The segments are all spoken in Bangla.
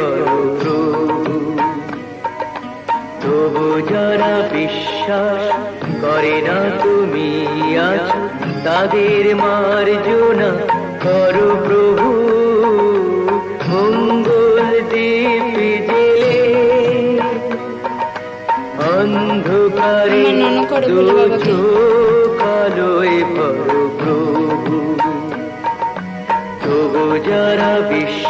করো প্রভু তবু যারা বিশ্বাস করে না তুমি আছো তাদের মার্জনা করো প্রভু। মঙ্গল দ্বীপ জেলে অন্ধকারে আমার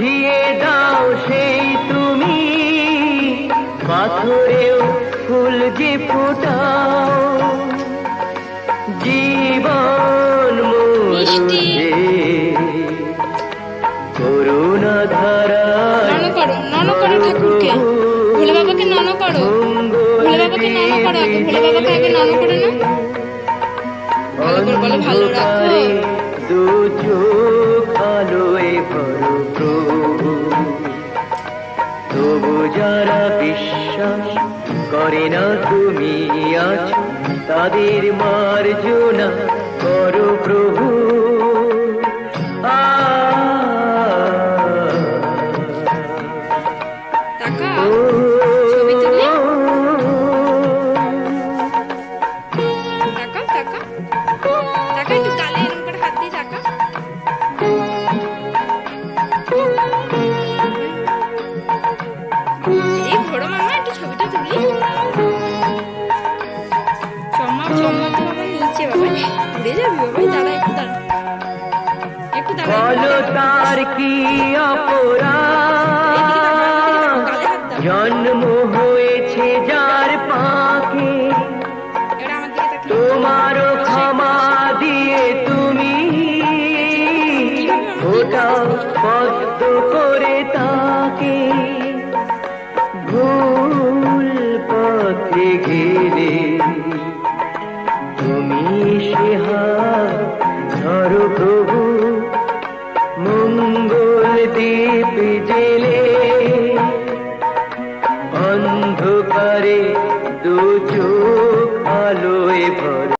বুঝিয়ে দাও সেই তুমি। পাথরেও ফুল যে ফোটাও। জীবন। করুণা ধারা নন করো নন করো ঠাকুরকে। ভোলে বাবাকে নন করো। ভোলে বাবাকে নন করো আগে ভোলে বাবাকে আগে নন করে না। ভালো করে বলো ভালো রাখো। দু করে না তুমি আছো তাদের মার্জনা করো প্রভু। আ টাকা বলো তার কি অপরাধ দাও জন্ম হয়েছে যার পাখি তোমারও ক্ষমা দিয়ে তুমি ওটা হ্যাঁ, ঝড় প্রভু মঙ্গল দিয়ে